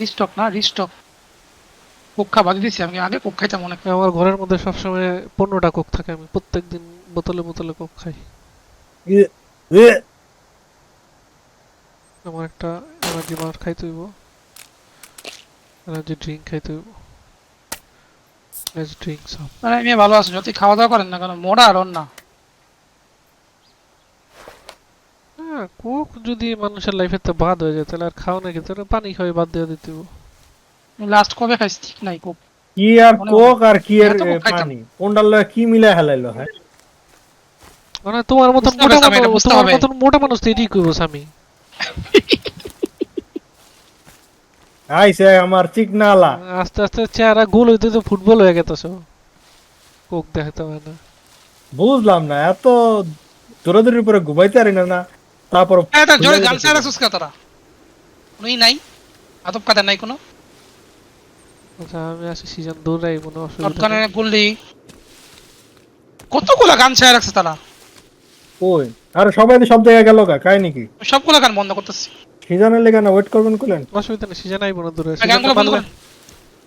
Restock না restock Coke খা বাদি দিছি আমি আগে কোক খাইতাম অনেক। আমার ঘরের মধ্যে সবসময় পনেরোটা কোক থাকে আমি প্রত্যেকদিন বোতলে বোতলে কোক খাই। আমার একটা এনার্জি বার খাইতে হইব। এনার্জি ড্রিঙ্ক খাইতে হইব। লেটস ড্রিঙ্ক সাম মানে আমি ভালো আছি যদি খাওয়া দাওয়া করেন না কেন? মোড়া আর অন্য হ্যাঁ কোক যদি মানুষের লাইফে তো বাদ হয়ে যায় তাহলে আর খাও নাকি? তাহলে পানি খাওয়াই বাদ দিয়ে দিতে। লাস্ট কবে খাইছি? ঠিক নাই কোক। কি আর কোক আর কি খাইতাম। পানি? কোনটার লগে কি মিলাই হেলাইলো হ্যাঁ? মানে তোমার মতন মোটা মানুষ তোমার। মতন মোটা মানুষ তো এটাই কইব স্বামী। আইসে আমার চিকনালা। আস্তে আস্তে চেহারা গোল হইতে তো ফুটবল হয়ে গেতেছ। কোক দেখাতে হয় না। বুঝলাম না এত দৌড়াদৌড়ির উপরে ঘুমাইতে পারি না না। তারপর হ্যাঁ তার জোরে ছাড়া হবে। রাখছিস কে তোরা? নাই? আদব কাদা নাই কোনো? আচ্ছা আমি আসি সিজন দৌড়াই কোনো অসুবিধা শটগানে নেই। বললি কতগুলা গান ছাড়া রাখছে তারা? ওই আরে সবাই সব জায়গায় গেল গা কাই নাকি সবগুলা গান বন্ধ করতেছি। সিজনের লেগে না ওয়েট করবেন কুলেন অসুবিধা নেই সিজন আইব না দূরে গানগুলো বন্ধ করেন।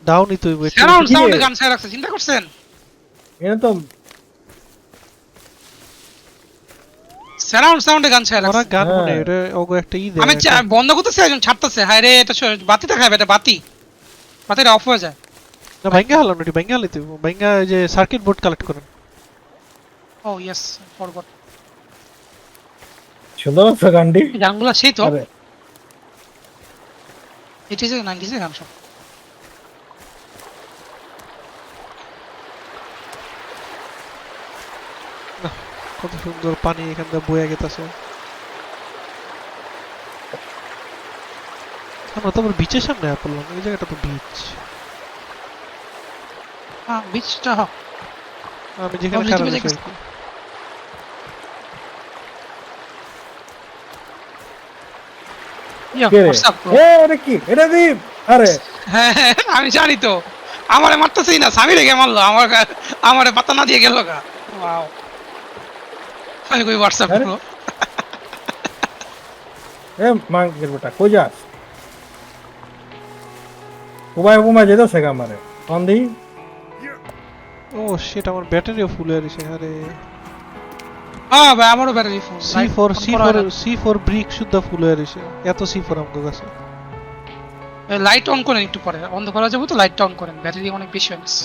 ডাউনই তো হইব একটু। সারাউন্ড কি রে? সাউন্ডে গান ছাড়া রাখছে চিন্তা করছেন? এটা তো সারাউন্ড সাউন্ডে গান ছাড়া ওরা গান হ্যাঁ। মনে এটা ওগো একটা ই দেয় আমি বন্ধ করতেছি একজন ছাড়তেছে। হায় রে এটা বাতি দেখাবে এটা বাতি। বাতিটা অফ হয়ে যায়। না ভাঙ্গা হলো না ভাঙ্গা হলিতে ভাঙ্গা যে সার্কিট বোর্ড কালেক্ট করেন। ও ইয়েস ফরগট সুন্দর আছে গানটি। গানগুলো সেই তো। আরে। এইটিজে নাইনটিজে গান সব। কত সুন্দর পানি এখান থেকে বয়ে গেতেছে। আমরা তো আবার বিচের সামনে পড়লাম এই জায়গাটা তো বিচ হ্যাঁ বিচটা আমি যেখানে আমি খারাপ হ্যাঁ হ্যাঁ, আমি জানি তো। আমারে মারতেছেই না স্বামী রেখে মারলো? আমার আমারে পাতা না দিয়ে গেল গা। ওয়াও আমি কই হোয়াটসঅ্যাপ ব্রো এ মাঙ্গের বেটা কই যাস? উবাই উবাই যেতেছে গা আমারে। On the. ও সেটা আমার ব্যাটারিও ফুল হয়ে গেছে আরে। হ্যাঁ ভাই আমারও battery full C four C four C four brick শুদ্ধ ফুল হয়ে গেছে এত সি ফোর আমার কাছে। লাইট অন করেন একটু পরে বন্ধ করা যাবে তো লাইটটা অন করেন ব্যাটারি অনেক বেশি হয়ে গেছে।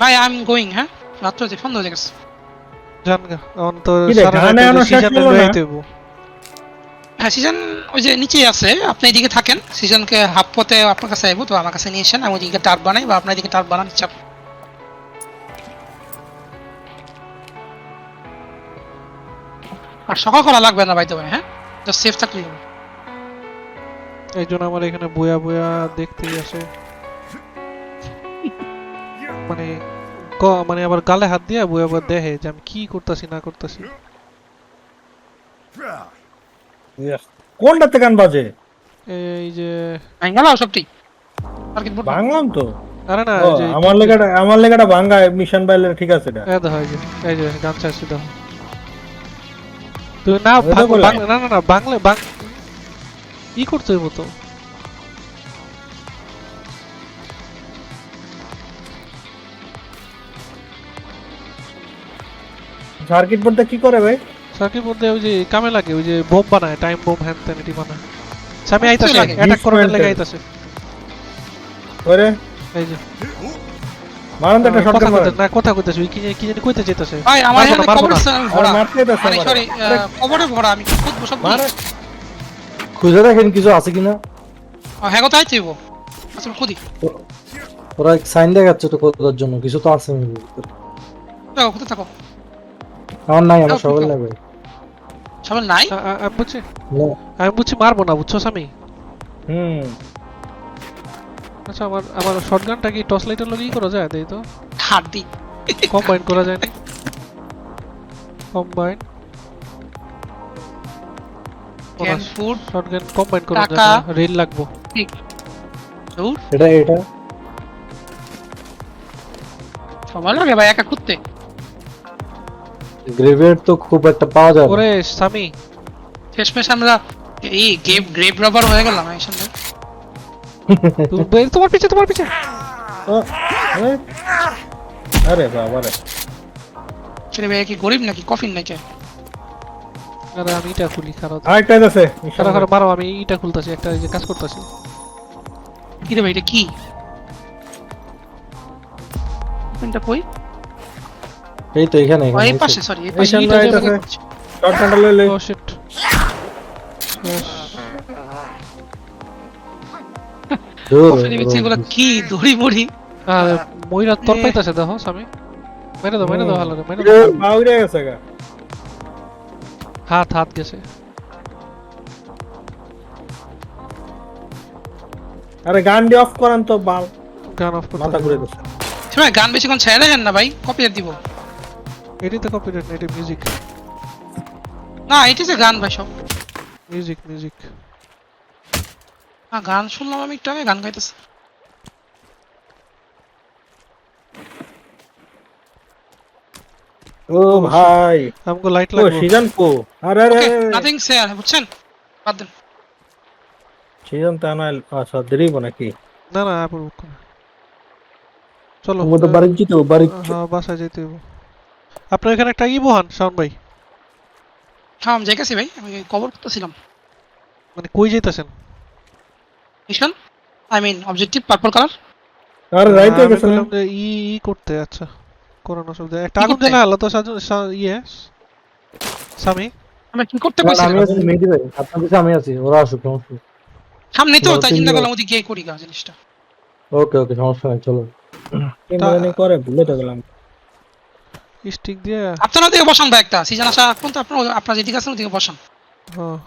ভাই আই এম গোয়িং হ্যাঁ? রাত্র হয়ে গেছে। এখন তো হ্যাঁ সিজন ওই যে নিচেই আছে আপনি এদিকে থাকেন সিজনকে হাফ পথে আপনার কাছে আইবো তো আমার কাছে নিয়ে এসেন আমি ওইদিকে টার্প বানাই বা আপনার এদিকে টার্প বানান চাপ আর সকাল করা লাগবে না বাইতে হ্যাঁ? সেফ জন্য আমার এখানে বয়া বয়া দেখতেই আসে। মানে মানে আবার গালে হাত দিয়ে বয়া বয়া দেখে যে আমি কি করতেছি না করতেছি। কোনটাতে গান বাজে? এই যে আমি গেল সবটি আর কি? বাংলাম তো? আরে না এই যে আমার লেগাটা আমার লেগাটা ভাঙ্গা মিশন বাইলের ঠিক আছে এটা। এই দেখো এই যে এই যে গান চাচ্ছি দেখো। তুই বলে। বাংলা না না না বাংলা বাং ই করতে হইব তো সার্কিট বোর্ডটা কি করে ভাই? সার্কিট মধ্যে ওই যে কামে লাগে ওই যে বোম বানায় টাইম বোম হ্যান ত্যান এটি বানায়। সামি আইতাছে লাগে। অ্যাটাক করার. লেগে আইতাছে। ওরে এই যে। মারান তো একটা শটগান কইতে না কথা কইতাছে ওই কি কি জানি কইতে চাইতাছে ভাই আমার এখানে কবর না। ভরা মারতে মানে সরি কবরে ভরা আমি কি খুঁজবো সব মারে। খুঁজে দেখেন কিছু আছে কিনা। হ্যাঁ কোথায় চাইব আচ্ছা খুদি ওরা সাইন দেখাচ্ছে তো খোঁজার জন্য কিছু তো আছে। দেখো থাকো। আমার নাই আমার দাও। লাগবে। সবাই নাই? আমি বুঝছি আমি বুঝছি মারবো না বুঝছ আমি হুম। আচ্ছা আমার আমার শটগানটা কি টর্চ লাইটের লগেই করা যায়? দেই তো। হাড্ডি। কম্বাইন করা যায় না? Combine can food shotgun combine করা টাকা। যায় রেল লাগবো। ঠিক। এটা এটা? সময় লাগে ভাই একা খুঁজতে। গ্রেভিয়ার তো খুব একটা পাওয়া যায় ওরে সামি শেষমেশ আমরা এই গেপ গ্রেপ রাবার হয়ে গেলাম এই সামনে। তোমার পিছে তোমার পিছে। আরে আরে বাবা রে। ছেলে ভাই কি গরিব নাকি? কফিন নাকি? আরে আমি এটা খুলি খারাপ। আরেকটা আছে খারাপ খারাপ মারো আমি ইটা খুলতাছি একটা এই যে কাজ করতেছি। কি রে ভাই এটা কি? কোনটা কই? এই তো এখানে এখানে এই পাশে সরি এই পাশে। দিয়ে করছি। শর্ট হ্যান্ডেল লইলে ও শিট দূর, কি দড়ি মড়ি? আরে ময়রা তোর পাইতাছে দেখো স্বামী। মেরে দাও মেরে দাও ভালো করে মেরে দাও। উড়ে গেছে গা। হাত হাত গেছে। আরে গান দিয়ে অফ করান তো বাল। গান অফ করতে মাথা ঘুরে গেছে। গান বেশিক্ষণ ছেড়ে দেখেন না ভাই। কপিরাইট দিব। এটি তো কপিরাইট না এটি মিউজিক না এটি যে গান ভাই সব। মিউজিক মিউজিক না গান শুনলাম আমি একটু আগে গান গাইতেছে। ও ভাই। আমাকে লাইট ও লাগবে সিজন কো আরে আরে নাথিং শেয়ার বুঝছেন? বাদ দেন। সিজন তা না আচ্ছা দেরিব নাকি? না না আপু চলো ও তো বাড়ি জিতো বাড়ি হ্যাঁ বাসায় যেতে হবে। আপনার এখানে একটা ই বহান শাওন ভাই। হ্যাঁ আমি যাইতেছি ভাই আমি কবর করতেছিলাম। মানে কই যাইতাছেন? Mission I mean objective purple colour আরে রাইতে আমি গেছে না যে ই ই করতে আচ্ছা কোরআন অসুবিধা একটা আগুন? জ্বালা হলো তো সাজু ইয়ে স্বামী। আমি কি করতে পারছি? আমি আছি মেহেদি ভাই আপনার কাছে আমি আছি ওরা আসুক সমস্যা। সামনে তো তাই চিন্তা। করলাম ওদিকে গিয়ে করি গা জিনিসটা। ওকে ওকে সমস্যা নেই চলো। কি মানে করে ভুলে তো গেলাম। স্টিক দিয়ে। আপনারা ওদিকে বসান ভাই একটা। সিজন আসা এখন তো আপনার আপনার যেদিকে আছেন ওদিকে বসান। হ্যাঁ।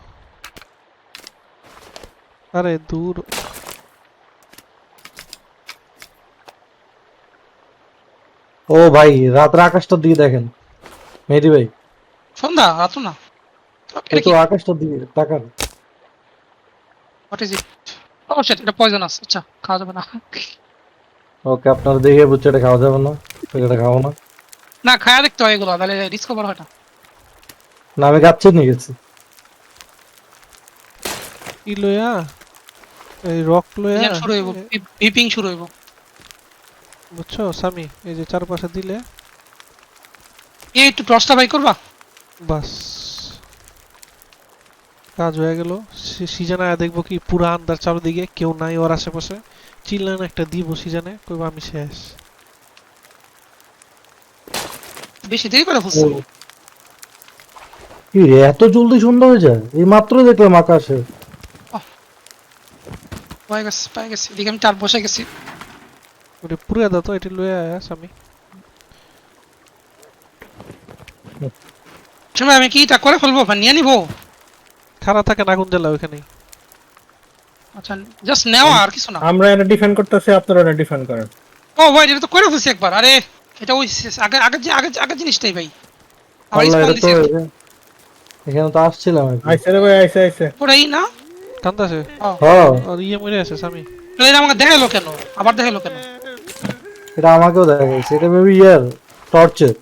আরে দূর। ও ভাই রাতের আকাশটার দিকে দেখেন। মেহেদি ভাই। সন্ধ্যা রাত না। এটা এই তো আকাশটার দিকে তাকান। What is it oh shit এটা পয়জন আছে। আচ্ছা খাওয়া যাবে না। ওকে আপনারা দেখে বুঝছে এটা খাওয়া যাবে না। এটা খাব না। না খায়া দেখতে হয় এগুলো তাহলে ডিসকভার হয় না। না আমি গাচ্ছে নিয়ে গেছি। ই লয়া? এই রক লয়া? শুরু হইব বিপিং শুরু হইব। বুঝছ স্বামী? এই যে চারপাশে দিলে। এই একটু টর্চটা বাই করবা। বাস। কাজ হয়ে গেল। সিজনে আয়া দেখব কি পুরা আন্দার চারদিকে কেউ নাই ওর আশেপাশে। চিল্লান একটা দিব সিজনে কইবা আমি শেষ। বেশি দেরি করে ফুসছে কি রে এত জলদি সন্ধ্যা হয়ে যায়? এই মাত্র দেখলাম আকাশে। গেছে পাই গেছি। এদিকে আমি চার বসে গেছি। পুরে দাও তো এটি লয়ে আয়া স্বামী সময় আমি কি এটা করে ফেলব? বা নিয়ে নিবো? খারাপ থাকে আগুন জ্বালা ওইখানেই আচ্ছা জাস্ট নেওয়া আর কিছু না। আমরা এটা ডিফেন্ড করতেছি আপনারা এটা ডিফেন্ড করেন। ও ভাই এটা তো করে ফেলছি একবার। আরে এটা ওই আগে আগের যে আগের আগের জিনিসটাই ভাই। আমার স্পন এটা তো দিছে। এখানে তো আসছিলাম আর কি। আইসে রে ভাই আইসে আইসে। ওরাই না? কান্দাছে। হ্যাঁ আর ইয়ে মরে আছে তাহলে এটা আমাকে দেখাল কেন? আবার দেখাল কেন? এটা আমাকেও দেখা গেছে এটা মেবি ইয়ার টর্চের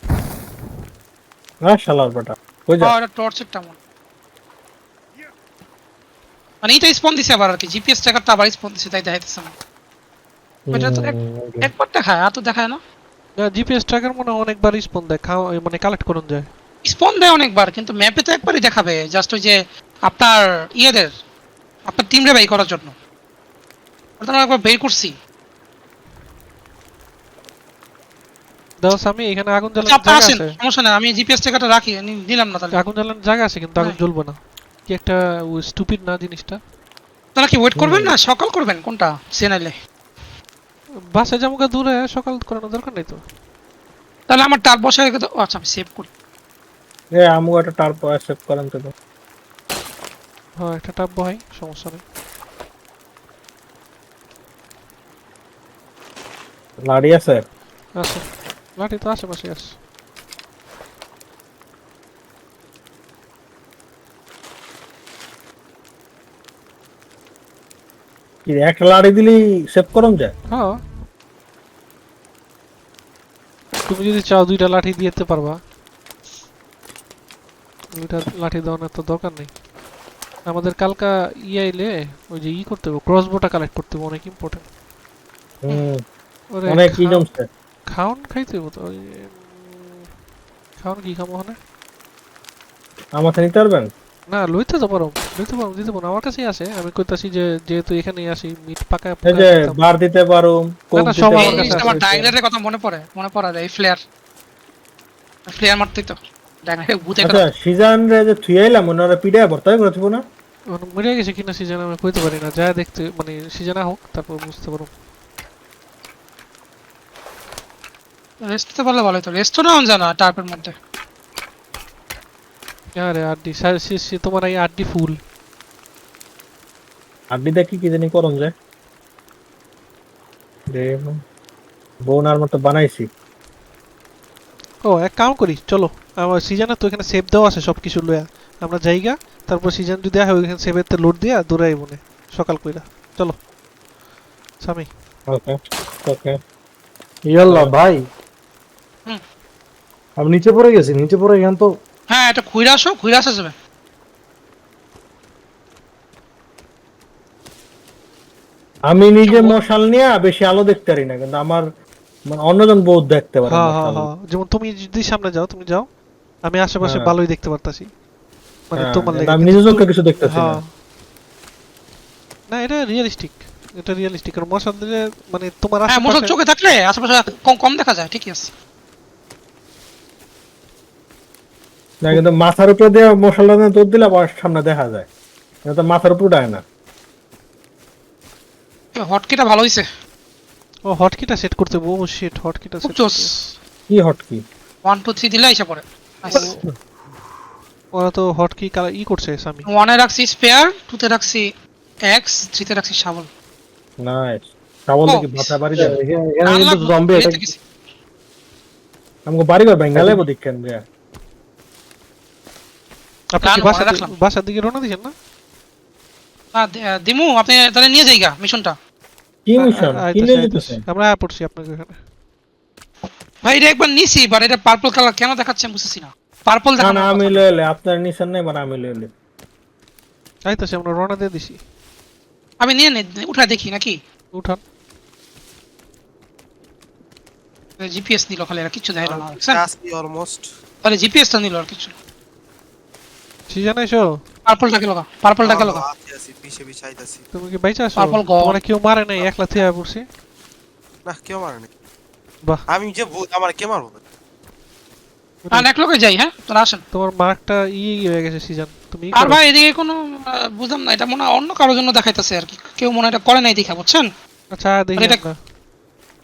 হ্যাঁ শালার বেটা কই যা। ও এটা টর্চের তেমন মানে এইটা স্পন দিছে আবার আর কি জিপিএস ট্র্যাকারটা আবার স্পন দিছে তাই দেখাইতেছে না ওইটা তো এক- একবার দেখায় আর তো দেখায় না। জিপিএস ট্র্যাকার মনে অনেকবার স্পন দেয় খাওয়া মানে কালেক্ট করুন যায়। স্পন দেয় অনেকবার কিন্তু ম্যাপে তো একবারই দেখাবে জাস্ট ওই যে আপনার ইয়েদের আপনার টিম রে বাই করার জন্য। ওটা একবার বের করছি। দাও স্বামী এখানে আগুন আচ্ছা, জ্বালানোর আপনি জায়গা আসেন আছে। সমস্যা নাই আমি জিপিএস ট্র্যাকারটা রাখি নি- নিলাম না তাহলে। আগুন জ্বালানোর জায়গা আছে কিন্তু আগুন হ্যাঁ। জ্বলবে না। কি একটা স্টুপিড না জিনিসটা? তাহলে কি ওয়েট করবেন না? সকাল করবেন কোনটা? সেনাইলে বাসে জামুকা দূরে সকাল করানোর দরকার নেই তো। তাহলে আমার টার বসে রেখে দাও। আচ্ছা আমি সেভ করি। এ আমু একটা টার্প সেভ করেন তো। হ্যাঁ একটা টাপ বহাই সমস্যা নেই। লাড়ি আছে? আছে। লাঠি তো আশেপাশে আছে। কি একটা লাড়ি দিলি সেভ করুন যায়? হ্যাঁ। তুমি যদি চাও দুইটা লাঠি দিতে পারবা। দুইটা লাঠি দেওয়ানোর তো দরকার নেই। আমাদের কালকা ই আইলে ওই যে ই করতে হবে ক্রস বোটা কালেক্ট করতে হবে অনেক ইম্পর্টেন্ট অনেক কি জমছে খাওন খাইতে হবে তো খাওন কি খামো ওখানে? আমাকে নিতে পারবেন? না লইতে তো পারো লইতে পারো দিতে পারো আমার কাছেই আছে। আমি কইতাছি যে যেহেতু এখানেই আসি মিট পাকা এই যে বার দিতে পারো কোক না, দিতে সব এই আমার কাছে জিনিসটা আছে, আমার পারো ডাইগ্রেটের কথা মনে পড়ে মনে পড়ে এই ফ্লেয়ার। ফ্লেয়ার মারতেই তো। আচ্ছা সিজন রে যে থুই আইলাম ওনারা পিড়ে ভর্তাই করে থিব না? মানে মরে গেছে কিনা সিজন আমি কইতে পারি না। যা দেখতে মানে সিজনে হোক তারপর বুঝতে পারো রেস্ট পারলে ভালো রেস্ট তো নেওয়া যায় না টার্পের মধ্যে। আরে আড্ডি সা- সে- সে তোমার এই আড্ডি ফুল। আড্ডি দেখি কি জানি করন যায় রে বোন আর মতো বানাইছি। ও এক কাম করি চলো। আমার সিজনে তো এখানে সেভ দেওয়া আছে সব কিছু লয়া। আমরা জায়গা তারপর সিজন যদি হয় ওইখানে সেভেতে লোড দিয়া দৌড়াই মনে সকাল কইরা। চলো। স্বামী। ওকে ওকে। ইয়াল্লা ভাই। হুম। আমি নিচে পড়ে গেছি নিচে পড়ে গেলাম তো হ্যাঁ এটা ঘুরে আসো ঘুরে আসা যাবে। আমি নিজে মশাল নিয়ে বেশি আলো দেখতে পারি না কিন্তু আমার মানে অন্যজন বহুত দেখতে পারে হ্যাঁ হ্যাঁ হ্যাঁ। যেমন তুমি যদি সামনে যাও তুমি যাও। আমি আশেপাশে। ভালোই দেখতে পারতাছি। মানে তোমার লেগে আমি নিজে চোখে কিছু দেখতেছি না। না এটা রিয়েলিস্টিক এটা রিয়েলিস্টিক আর মশাল দিলে মানে তোমার হ্যাঁ মশাল চোখে থাকলে আশেপাশে কম কম দেখা যায় ঠিকই আছে। না কিন্তু মাথার উপরে দিয়ে মশালটা দিয়ে দৌড় দিলে আবার সামনে দেখা যায়। এটা মাথার উপর উঠায় না। হটকিটা ভালো হইছে। ও হটকিটা সেট করতে শিট হটকিটা সেট কি হটকি? ওয়ান টু থ্রি দিলে এসে পড়ে। ওরা তো হটকি কালা ই করছে স্বামী। ওয়ানে রাখছি স্পেয়ার টুতে রাখছি এক্স থ্রিতে রাখছি শাবল। নাইস ও। দেখি মাথা বাড়ি দেয় এখানে জম্বি এটা। আমাকে বাড়ি ঘর বেঙ্গালে দেখেন রে আপনি কি বাসা বাসার দিকে রওনা দিয়েছেন না? না দিমু আপনি তাহলে নিয়ে যাইগা মিশনটা। কি মিশন? কি নিয়ে যেতেছেন আমরা পড়ছি আপনাকে এখানে। ভাই এটা একবার নিছি বাট এটা পার্পল কালার কেন দেখাচ্ছে বুঝতেছি না। পার্পল দেখা না আমি লইলে আপনার নিশান নেই মানে আমি লইলে আইতাছে আমরা রওনা দিয়ে দিছি। আমি নিয়ে নে উঠা দেখি নাকি? উঠান। জিপিএস নিল খালি আর কিছু দেয় না? অলমোস্ট তাহলে জিপিএসটা নিল আর কিছু পার্পলটাকে লগা পার্পলটাকে লগা। আছি আছি পিছে পিছে আইতাছি তুমি কি বাইচা আসো Purple god. তোমার কেউ মারে নাই একলা থেকে পড়ছি? না কেউ মারেনি বাহ। আমি যে ভূত আমার কে মারবো? আর এক লোকে যাই হ্যাঁ? তোরা আসেন। তোমার মার্কটা ই হয়ে গেছে সিজন। তুমি আর ভাই এদিকে কোনো বুঝলাম না এটা মনে হয় অন্য কারোর জন্য দেখাইতেছে আর কি। কেউ মনে হয় এটা করে নাই দেখা বুঝছেন? আচ্ছা আয়া দেখি এটা-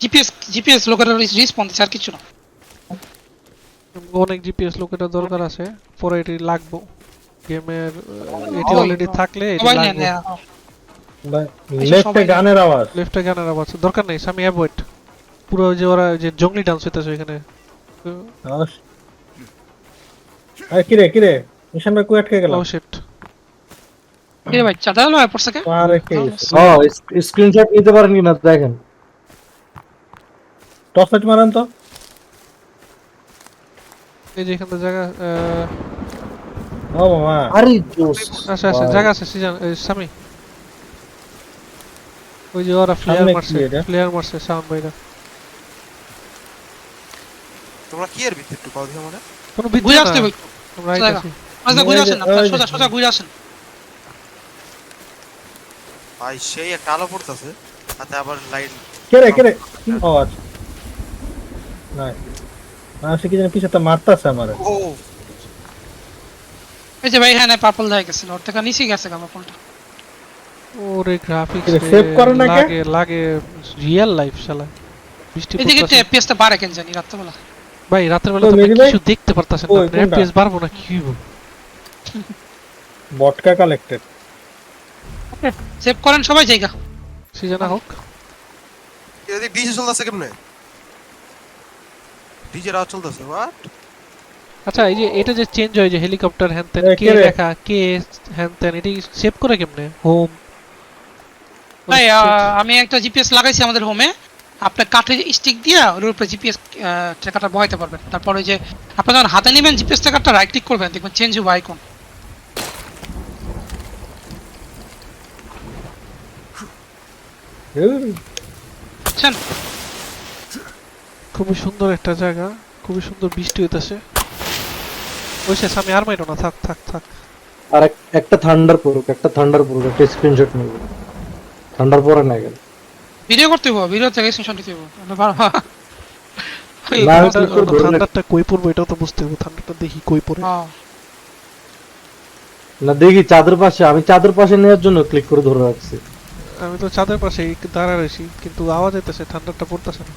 জিপিএস জিপিএস লোকের রিসপন্স আর কিছু না। অনেক জিপিএস লোকেটা দরকার আছে পরে এটি লাগবো। গেমের এটি অলরেডি থাকলে এটি লাগবে হ্যাঁ। লেফটে গানের আওয়াজ। লেফটে গানের আওয়াজ দরকার নেই সামি অ্যাভয়েড পুরো যে ওরা যে জঙ্গলি ডান্স হইতেছে এখানে আরে কিরে কিরে? মিশন ভাই কই আটকে গেলাম ও শিট কি রে ভাই চাটা হলো পড়ছে কে? আর কে ও স্ক্রিনশট নিতে পারেন কিনা দেখেন। টস লাইট মারেন তো। এই যে এখানে জায়গা ও মামা আরে জোস আচ্ছা আচ্ছা জায়গা আছে সিজন সামি ওই যে ওরা ফ্লেয়ার কি মারছে এটা? ফ্লেয়ার মারছে সাউন্ড বাইরা তোমরা কি এর ভিতরে একটু পাও দিও মানে কোনো বিদ্যা ঘুরে না আসতে ভাই আমরা জায়গা। আইতাছি আচ্ছা ঘুরে আসেন আপনারা সোজা সোজা ঘুরে আসেন ভাই সেই একটা আলো পড়তেছে তাতে আবার লাইট কেরে কেরে ও আচ্ছা নাই না সে কি জানি পিছে তো মারতাছে আমারে ও এই যে ভাই হ্যাঁ না পার্পল দেখা গেছিল। ওর থেকে নিচে গেছে আমার ফোনটা ওরে গ্রাফিক্স এটা save করে না কে? লাগে লাগে রিয়েল লাইফ শালা। বৃষ্টি এদিকে পড়তাছে। এফপিএসটা বাড়ে কেন জানি রাত্রেবেলা। ভাই রাতের বেলা তো? কিছু দেখতে পারতাছেন না। এফপিএস বাড়বো না কি হইব? বটকা কালেক্টেড সেভ করেন সবাই জায়গা। সিজনা হোক। এদিকে ডিজে চলতেছে কেমনে? ডিজে রাত চলতেছে হোয়াট আচ্ছা এই যে এটা যে চেঞ্জ হয় যে হেলিকপ্টার হ্যান কে দেখা কে হ্যান এটা সেভ করে কেমনে? হোম ভাই আমি একটা জিপিএস লাগাইছি আমাদের হোমে আপনি কাঠের স্টিক দিয়া ওর উপরে জিপিএস ট্র্যাকারটা বহাইতে পারবেন। তারপরে যে আপনি যখন হাতে নেবেন জিপিএস ট্র্যাকারটা রাইট ক্লিক করবেন দেখবেন চেঞ্জ হবে আইকন খুবই সুন্দর একটা জায়গা খুবই সুন্দর বৃষ্টি হইতাছে। ওই শেষ আমি আর মাইরো না থাক থাক থাক। আর একটা থান্ডার পড়ুক একটা থান্ডার পড়ুক একটা স্ক্রিনশট নেব থান্ডার পরে না গেল ভিডিও করতে হব ভিডিও থেকে স্ক্রিনশট দিতে হব না? ঠান্ডাটা কই পড়ব এটাও তো বুঝতে হবে ঠান্ডাটা দেখি কই পড়ে। হ্যাঁ। না দেখি চাঁদের পাশে আমি চাঁদের পাশে নেওয়ার জন্য ক্লিক করে ধরে রাখছি। আমি তো ছাদের পাশে দাঁড়া রয়েছি কিন্তু আওয়াজ আইতেছে ঠান্ডাটা পড়তেছে না।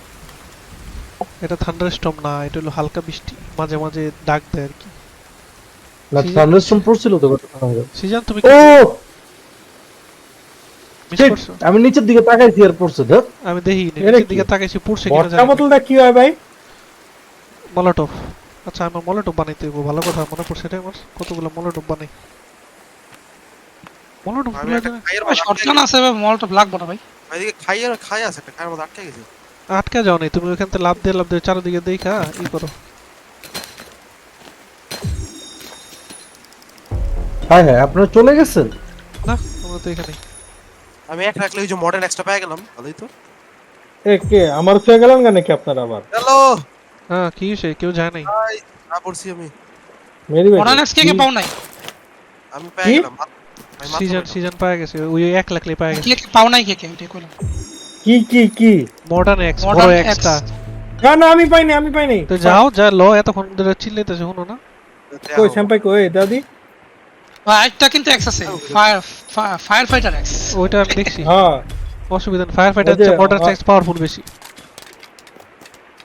এটা ঠান্ডার স্টম না এটা হলো হালকা বৃষ্টি মাঝে মাঝে ডাক দেয় আর কি। না থান্ডারস্টর্ম পড়ছিল তো সিজন তুমি ও! মিস shit, করছ? আমি নিচের দিকে তাকাইছি আর পড়ছে ধর। আমি দেখি নিচের দিকে তাকাইছি পড়ছে কিনা জানি। বোতলটা কি হয় ভাই। মলোটভ আচ্ছা আমার মলোটভ বানাইতে ভালো কথা মনে পড়ছে এটা আমার। কতগুলো মলোটভ বানাই? মলোটভ শর্টগান আছে মলটা লাগবে না ভাই। এদিকে খাইয়ের খাই আছে একটা খাইয়ের মধ্যে আটকে গেছে। আটকা যাও নাই তুমি ওখান থেকে লাভ দিয়ে লাভ দিয়ে চারিদিকে দেখা ই করো। হ্যাঁ হ্যাঁ আপনারা চলে গেছেন? না আমরা তো এখানে আমি এক রাখলে ওই যে মডার্ন এক্সট্রা পেয়ে গেলাম ভালোই তো। এ কে আমার ছুঁয়ে গেলেন কেন কি আপনারা আবার? হ্যালো! হ্যাঁ কি হয়েছে? কেউ যায় নাই? না পড়ছি আমি। মেরি ভাই মডার্ন কে কে? পাও নাই? আমি পেয়ে গেলাম সিজন। সিজন পাওয়া গেছে ওই এক লাখলে পাওয়া গেছে। কে পাও নাই কে কে? ওইটাই কইলাম। কি কি কি? মডার্ন এক্স বড়। এক্সটা না না আমি পাইনি আমি পাইনি। তো যাও যা ল এতক্ষণ ধরে চিল্লাইতেছে শুনো না। কই শ্যাম্পাই কই দাদি? একটা কিন্তু এক্স আছে। ফায়ার ফায়ার ফাইটার এক্স ওইটা আমি দেখছি হ্যাঁ। অসুবিধা নেই। ফায়ার ফাইটার মডার্ন আ- এক্স পাওয়ারফুল বেশি।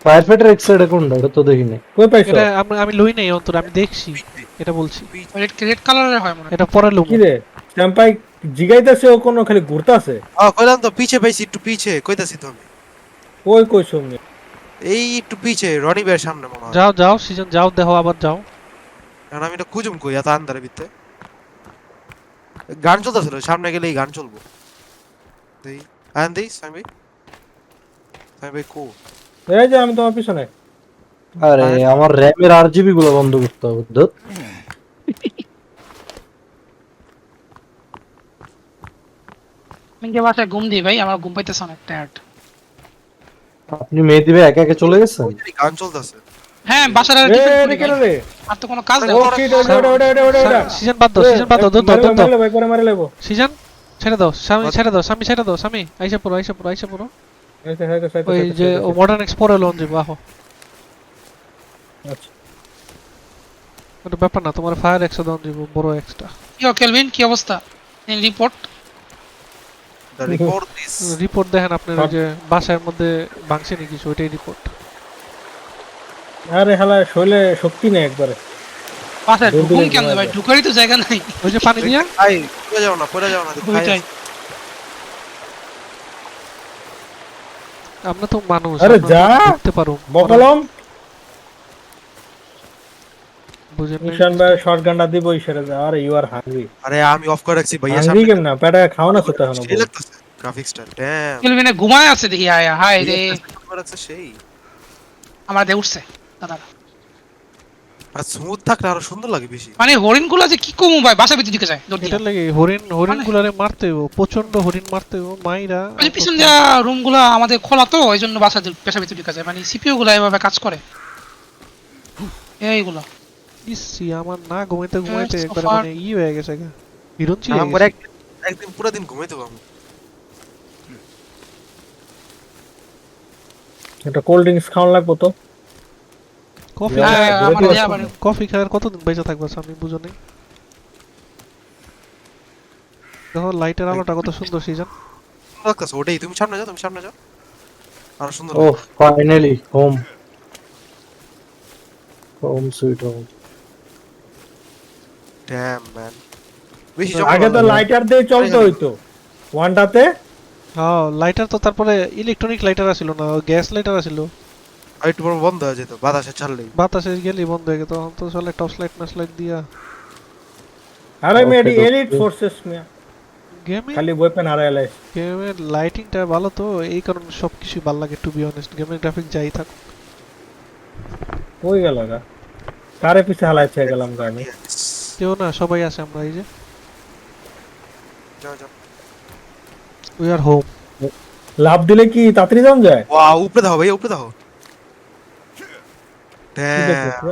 ফায়ার ফাইটার এক সাইডে কোনটা? এটা তো দেখি নাই। কই পাইছো? এটা আমি আমি লই নাই অন্তর আমি দেখছি। এটা বলছি। রেড রেড কালারের হয় মনে এটা পরে লুম কি রে শ্যাম্পাই জিগাইতেছে ও কোনো খালি ঘুরতাছে ও কইলাম তো পিছে পাইছি একটু পিছে কইতাছি তো আমি। ওই কই শুননি এই একটু পিছে রনি বের সামনে মনে হয়। যাও যাও সিজন যাও দেখো আবার যাও। কারণ আমি এটা খুঁজুম কই এত আন্দারে ভিতরে। গান চলতেছিল সামনে গেলে এই গান চলবো। দেই। আন দেই সামি সামি ভাই কো। এই যে আমি তোমার পিছনে। আরে আমার র্যামের আরজিবি গুলো বন্ধ করতে হবে। আমি যে বাসায় ঘুম দিই ভাই? আমার ঘুম পাইতেছে অনেক টায়ার্ড আপনি মেয়ে দিবে একা একা চলে গেছেন? গান চলতেছে। হ্যাঁ বাসার আর আর তো কোনো কাজ নেই। ও ওটা ওটা ওটা ওটা ওটা সিজন বাদ দাও সিজন বাদ দাও ভাই পরে মারে লেবো সিজন ছেড়ে দাও স্বামী ছেড়ে দাও স্বামী ছেড়ে দাও স্বামী আইসা পড়ো আইসা পড়ো আইসা আচ্ছা ওই যে ও মডার্ন লোন যাব আহো। আচ্ছা। ওটা ব্যাপার না তোমার ফায়ার এক্স দাও দিব বড় এক্সটা কি ও কেলভিন কি অবস্থা? রিপোর্ট রিপোর্ট রিপোর্ট দেখেন আপনার ওই যে বাসার মধ্যে ভাঙছে নি কিছু ওইটাই রিপোর্ট আরে হালা শৈলে শক্তি নেই একবারে। দৌড় ঢুকুন কেন ভাই? ঢুকারই তো জায়গা নাই। ওই যে পানি দিয়া ভাই পড়ে যাও না পড়ে যাও না দেখো, ওইটাই আমরা তো মানুষ আরে যা। দেখতে পারো বকলম? ঈশান ভাই শর্ট গানটা দিব ইশারে যা। আরে ইউ আর হাংরি আরে আমি অফ করে রাখছি ভাইয়া সামনে কেন না পেটা খাও না তো এখন সেই লাগতেছে গ্রাফিক্সটা ড্যাম কেলভিনে ঘুমায় আছে দেখি আয়া হাই রে। রাখছে সেই। আমার দিয়ে উঠছে। দাদা। আর স্মুথ থাকলে আরও সুন্দর লাগে বেশি। মানে হরিণগুলা যে কি কমু ভাই বাসা ভিতরে দিকে যায় দিয়ে। লাগে হরিণ হরিণ গুলারে মারতে হইব প্রচণ্ড হরিণ মারতে হইব মাইরা মানে পিছন দিয়া রুমগুলা আমাদের খোলা তো এই জন্য বাসা পেশা ভিতরে ঢুকে যায়। মানে সিপিইউ গুলা এভাবে কাজ করে। এইগুলা। ইসি আমার না ঘুমাইতে ঘুমাইতে একবার মানে ই হয়ে গেছে গা। বিরঞ্চি হয়ে আমার এক একদিন পুরো দিন ঘুমাইতে পারব একটা কোল্ড ড্রিঙ্কস খাওয়ান লাগবো তো? কফি হ্যাঁ, আমার দেয়া আসতো। কফি খাওয়ার কতদিন বেঁচে থাকব আমি বুঝো নাই। দেখো লাইটের আলোটা কত সুন্দর সিজন। লাগতেছে ওটাই তুমি সামনে যাও তুমি সামনে যাও। আরও সুন্দর ও finally home home sweet home damn man বেশি আগে তো লাইটার দিয়ে চলতে হইতো। ওয়ানটাতে হ্যাঁ লাইটার তো তারপরে ইলেকট্রনিক লাইটার আছিল না গ্যাস লাইটার আছিল আর একটু পর বন্ধ হয়ে যেত বাতাসে ছাড়লেই। বাতাসে গেলি বন্ধ হয়ে গেত তখন তো চলে টর্চ লাইট মাস লাইট দিয়া। আরে মেডি okay. এলিট ফোর্সেস মে গেমে খালি ওয়েপন হারাইলে গেমের লাইটিংটা ভালো তো এই কারণে সবকিছু ভালো লাগে টু বি অনেস্ট গেমের গ্রাফিক যাই থাক কই গেল গা কারে পিছে হালাইছে গেলাম গা আমি। কেউ না সবাই আছে আমরা এই যে। যাও যাও। উই আর হোম লাভ দিলে কি তাড়াতাড়ি যাওয়া যায়? ওয়াও উপরে দাও ভাই উপরে দাও। কি দেখছ Damn, পুরো?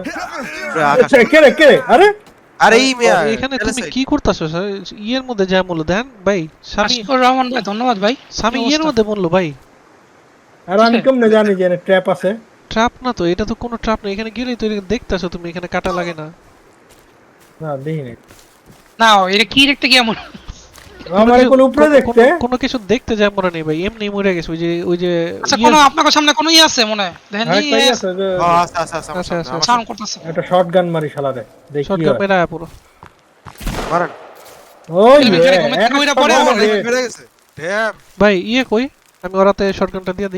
উপরে আকাশ। কে রে কে রে? আরে? আরে এই মেয়া এখানে তুমি কি করতেছো? ইয়ের মধ্যে যা মূল্য দেন ভাই স্বামী রহমান ভাই ধন্যবাদ ভাই। স্বামী ইয়ের মধ্যে মূল্য ভাই। আর আমি কেমনে জানি যে ট্র্যাপ আছে? ট্রাপ না তো এটা তো কোনো ট্রাপ না এখানে গেলেই তো দেখতেছো তুমি এখানে কাটা লাগে না। না দেখি না এটা কি দেখতে কি এমন? কোনো কিছু দেখতে? যায় মনে নেই ভাই এমনি মরে গেছে ওই যে ওই যে ইয়ে কোনো আপনার সামনে কোনো ই আছে মনে? দেখেন দেখি শটগান মেরা পুরো। মারেন। ওই ভাই ইয়ে কই? আমি ওরাতে শটগানটা দিয়ে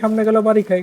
সামনে গেল বাড়ি খাই।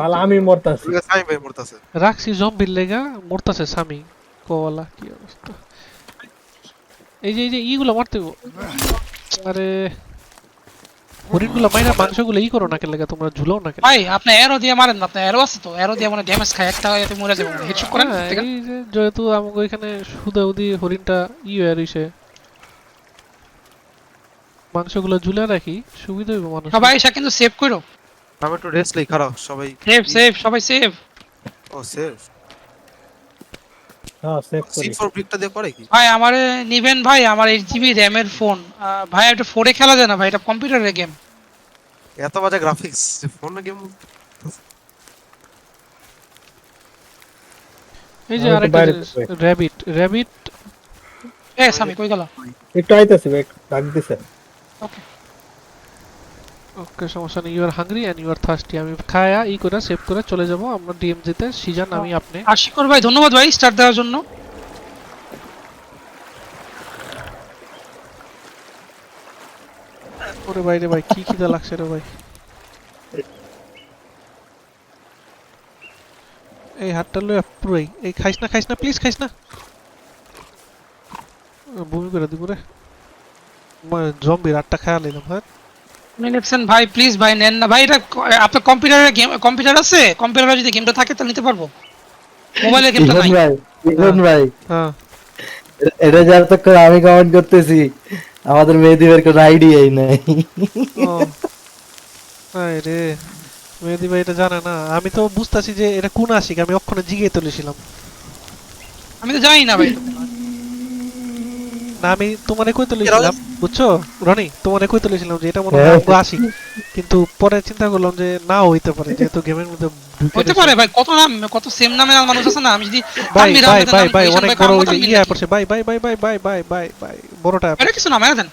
বালা আমি মরতাছি। স্বামী ভাই মরতেছে। রাখছি জম্বির লেগা মরতাছে স্বামী। কোয়ালা কি অবস্থা? এই যে এই যে ইগুলো মারতে গো। আরে হরিণগুলো মাইরা মাংসগুলো ই করো না কেন লেগা তোমরা ঝুলাও না কেন ভাই আপনি এরো দিয়ে মারেন না আপনি এরো আছে তো এরো দিয়ে মানে ড্যামেজ খায় একটা এতে মরে যাবে হেডশট করেন হ্যাঁ? এই যে যেহেতু আমাকে ওইখানে সুদা উদি হরিণটা ই হয়ে রইছে। মাংসগুলো ঝুলে রাখি সুবিধা হইব মানুষ সবাই এসে কিন্তু সেভ করো আমি একটু রেস্ট লই খারাপ সবাই সেভ সেভ সবাই সেভ ও সেফ হ্যাঁ সেভ করি। সিক্স ফোর ব্রিকটা দিয়ে করে কি? ভাই আমার নিবেন ভাই আমার জিবি র্যাম এর ফোন ভাই এটা ফোরে খেলা যায় না ভাই? এটা কম্পিউটারের গেম এত বাজে গ্রাফিক্স ফোন গেম এই যে আরেকটা। র্যাবিট র্যাবিট এ সামি কই গেল? একটু আইতাছি ভাই ডাক দিছে। ওকে ওকে সমস্যা নেই you are hungry and you are thirsty আমি খায়া ই করে সেভ করে চলে যাব আমরা ডিএমজি তে। সিজন আমি আপনি। আর শিকর ভাই ধন্যবাদ ভাই স্টার্ট দেওয়ার জন্য। ওরে ভাই রে ভাই কি খিদা লাগছে রে ভাই। এই হাতটা লয়ে পুরোই এই খাইস না খাইস না প্লিজ খাইস না। বমি করে দিব রে। জম্বির আটটা খায়া লইলাম হ্যাঁ। নিলেকশন ভাই প্লিজ ভাই নেন না। ভাই এটা আপনার কম্পিউটারে গেম কম্পিউটার আছে? কম্পিউটারে যদি গেমটা থাকে তাহলে নিতে পারব। মোবাইলে গেমটা নাই। ভাই ইভন ভাই। হ্যাঁ। এটা যার তো আমি কমেন্ট করতেছি আমাদের মেয়েদিবের কোনো আইডিয়াই নাই। ও হায় রে মেহেদি ভাই এটা জানে না। আমি তো বুঝতাছি যে এটা কোন আশিক আমি অক্ষণে জিগে তুলেছিলাম। আমি তো জানি না ভাই। না আমি তোমারে কই তুলেছিলাম বুঝছ? রনি তোমারে কই তুলেছিলাম যে এটা মনে হয় হ্যাঁ। আমগো কিন্তু পরে চিন্তা করলাম যে নাও হইতে পারে যেহেতু গেমের মধ্যে হতে পারে ভাই কত নাম কত সেম নামের মানুষ আছে না? আমি যদি ভাই ভাই ভাই ভাই অনেক বড় ওই যে ইয়া? পড়ছে ভাই ভাই ভাই ভাই ভাই ভাই ভাই ভাই বড়টা এটা কিছু না মেরে দেন।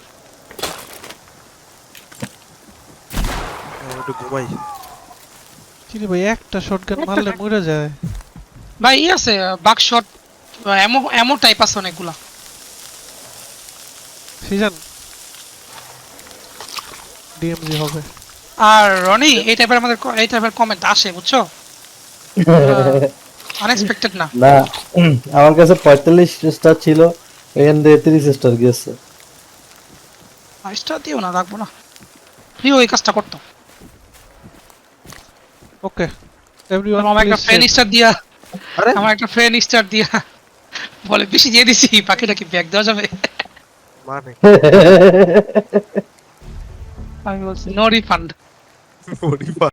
একটু ঘুমাই। ভাই একটা শটগান মারলে মরে যায়। ভাই ই আছে বাক শট এমো এমো টাইপ আছে অনেকগুলা। সিজন। ডিএমজি হবে। আর রনি এই টাইপের আমাদের এই টাইপের কমেন্ট আসে বুঝছ? আনএক্সপেক্টেড না। না আমার কাছে পঁয়তাল্লিশ স্টার ছিল এখান থেকে তিরিশ স্টার গেছে আইসটা দিও না রাখব না। প্রিয় এই কাজটা করতো। ওকে। এভরিওয়ান আমার একটা ফ্রেন্ড স্টার দিয়া আরে? আমার একটা ফ্রেন্ড স্টার দিয়া বলে বেশি দিয়ে দিছি পাখিটা কি ব্যাগ দেওয়া যাবে? morning. I was no refund. no refund.